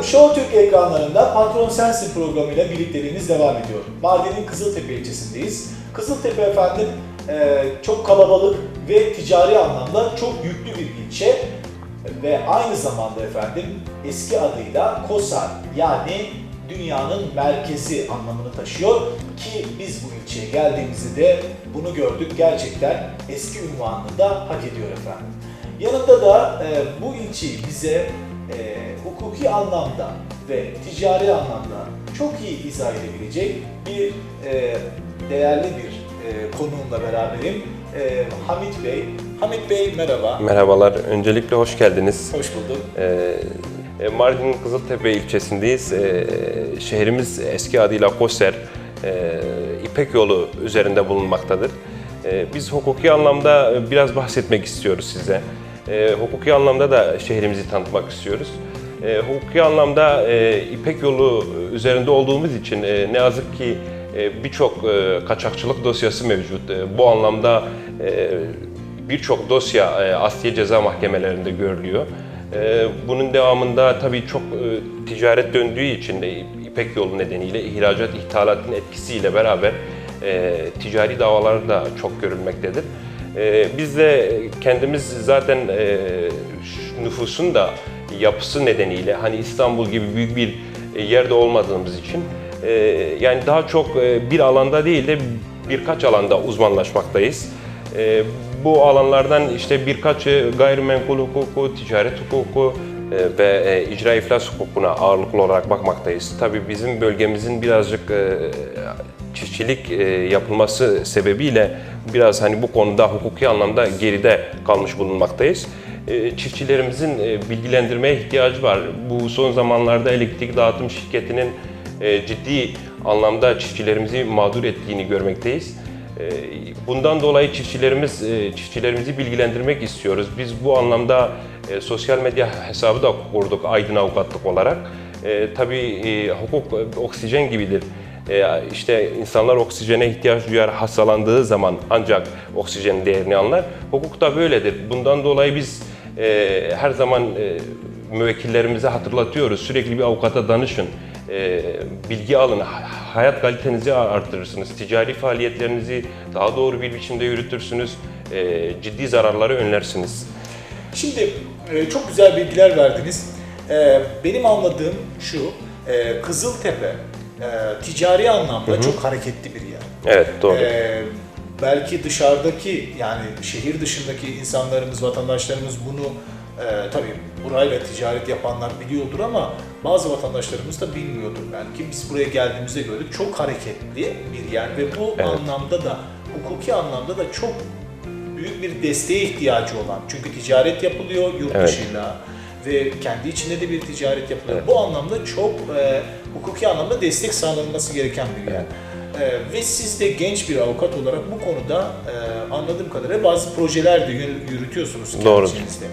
Efendim Show Türk ekranlarında Patron Sensin programıyla birlikteliğimiz devam ediyor. Mardin'in Kızıltepe ilçesindeyiz. Kızıltepe efendim e, çok kalabalık ve ticari anlamda çok yüklü bir ilçe ve aynı zamanda efendim eski adıyla Kosar yani dünyanın merkezi anlamını taşıyor ki biz bu ilçeye geldiğimizde de bunu gördük gerçekten eski ünvanını da hak ediyor efendim. Yanında da e, bu ilçeyi bize e, hukuki anlamda ve ticari anlamda çok iyi izah edebilecek bir e, değerli bir e, konuğumla beraberim. E, Hamit Bey. Hamit Bey merhaba. Merhabalar, öncelikle hoş geldiniz. Hoş bulduk. Ee, e, Mardin'in Kızıltepe ilçesindeyiz. Ee, şehrimiz eski adıyla Koser, e, İpek yolu üzerinde bulunmaktadır. Ee, biz hukuki anlamda biraz bahsetmek istiyoruz size. Ee, hukuki anlamda da şehrimizi tanıtmak istiyoruz. Ee, hukuki anlamda e, İpek yolu üzerinde olduğumuz için e, ne yazık ki e, birçok e, kaçakçılık dosyası mevcut. E, bu anlamda e, birçok dosya e, Asliye Ceza Mahkemelerinde görülüyor. E, Bunun devamında tabii çok e, ticaret döndüğü için de İpek yolu nedeniyle ihracat ithalatın etkisiyle beraber e, ticari davalar da çok görülmektedir. E, Biz de kendimiz zaten e, nüfusun da yapısı nedeniyle hani İstanbul gibi büyük bir e, yerde olmadığımız için e, yani daha çok e, bir alanda değil de birkaç alanda uzmanlaşmaktayız. E, bu alanlardan işte birkaçı gayrimenkul hukuku, ticaret hukuku e, ve e, icra iflas hukukuna ağırlıklı olarak bakmaktayız. Tabii bizim bölgemizin birazcık e, çiftçilik e, yapılması sebebiyle biraz hani bu konuda hukuki anlamda geride kalmış bulunmaktayız. E, Çiftçilerimizin e, bilgilendirmeye ihtiyacı var. Bu son zamanlarda elektrik dağıtım şirketinin ciddi anlamda çiftçilerimizi mağdur ettiğini görmekteyiz. Bundan dolayı çiftçilerimiz çiftçilerimizi bilgilendirmek istiyoruz. Biz bu anlamda sosyal medya hesabı da kurduk Aydın Avukatlık olarak. Tabii hukuk oksijen gibidir. E, işte insanlar oksijene ihtiyaç duyar hastalandığı zaman ancak oksijenin değerini anlar. Hukuk da böyledir. Bundan dolayı biz e, her zaman e, müvekkillerimize hatırlatıyoruz. Sürekli bir avukata danışın. Bilgi alın, hayat kalitenizi artırırsınız, ticari faaliyetlerinizi daha doğru bir biçimde yürütürsünüz, ciddi zararları önlersiniz. Şimdi çok güzel bilgiler verdiniz. Benim anladığım şu, Kızıltepe e, ticari anlamda çok hareketli bir yer. Evet, doğru. E, belki dışarıdaki yani şehir dışındaki insanlarımız, vatandaşlarımız bunu e, tabii burayla ticaret yapanlar biliyordur ama bazı vatandaşlarımız da bilmiyordur belki. Biz buraya geldiğimizde gördük çok hareketli bir yer ve bu Evet. anlamda da hukuki anlamda da çok büyük bir desteğe ihtiyacı olan. Çünkü ticaret yapılıyor yurt Evet. dışıyla ve kendi içinde de bir ticaret yapılıyor. Bu anlamda çok e, hukuki anlamda destek sağlanması gereken bir yer. E, ve siz de genç bir avukat olarak bu konuda e, anladığım kadarıyla bazı projeler de yürü- yürütüyorsunuz kendi içinizde.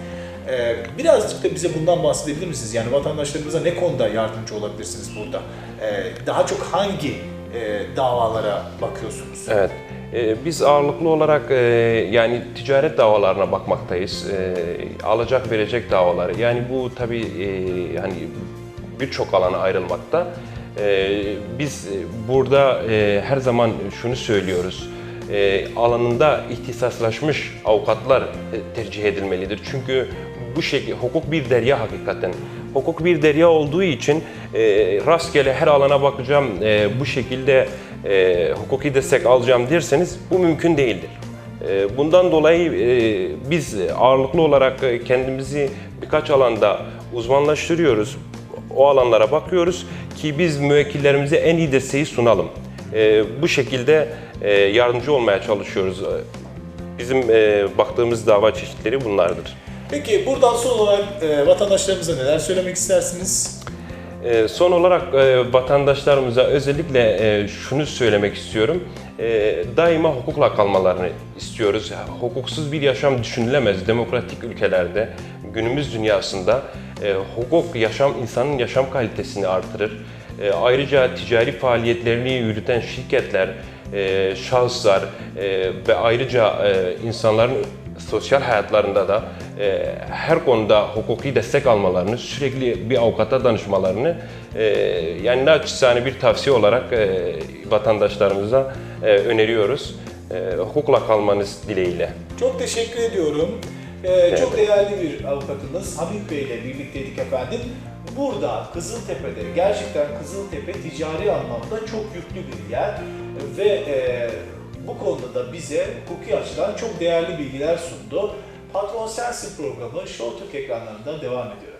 E, birazcık da bize bundan bahsedebilir misiniz? Yani vatandaşlarımıza ne konuda yardımcı olabilirsiniz burada? E, daha çok hangi e, davalara bakıyorsunuz? Evet. Ee, Biz ağırlıklı olarak e, yani ticaret davalarına bakmaktayız. E, Alacak verecek davaları. Yani bu tabii e, hani birçok alana ayrılmakta. E, Biz burada e, her zaman şunu söylüyoruz. E, Alanında ihtisaslaşmış avukatlar e, tercih edilmelidir. Çünkü bu şekilde hukuk bir derya hakikaten. Hukuk bir derya olduğu için e, rastgele her alana bakacağım, e, bu şekilde e, hukuki destek alacağım derseniz bu mümkün değildir. E, bundan dolayı e, biz ağırlıklı olarak e, kendimizi birkaç alanda uzmanlaştırıyoruz. O alanlara bakıyoruz ki biz müvekkillerimize en iyi desteği sunalım. E, bu şekilde e, yardımcı olmaya çalışıyoruz. Bizim e, baktığımız dava çeşitleri bunlardır. Peki buradan son olarak e, vatandaşlarımıza neler söylemek istersiniz? Ee, Son olarak e, vatandaşlarımıza özellikle e, şunu söylemek istiyorum. E, Daima hukukla kalmalarını istiyoruz. Hukuksuz bir yaşam düşünülemez. Demokratik ülkelerde, günümüz dünyasında e, hukuk yaşam insanın yaşam kalitesini artırır. E, Ayrıca ticari faaliyetlerini yürüten şirketler, e, şahıslar e, ve ayrıca e, insanların sosyal hayatlarında da e, her konuda hukuki destek almalarını, sürekli bir avukata danışmalarını e, yani naçizane bir tavsiye olarak e, vatandaşlarımıza e, öneriyoruz. E, hukukla kalmanız dileğiyle. Çok teşekkür ediyorum. Ee, çok değerli bir avukatımız Hamit Bey ile birlikteydik efendim. Burada Kızıltepe'de gerçekten Kızıltepe ticari anlamda çok yüklü bir yer ve e, bu konuda da bize hukuki açıdan çok değerli bilgiler sundu. Patron Sensin programı Show Türk ekranlarında devam ediyor.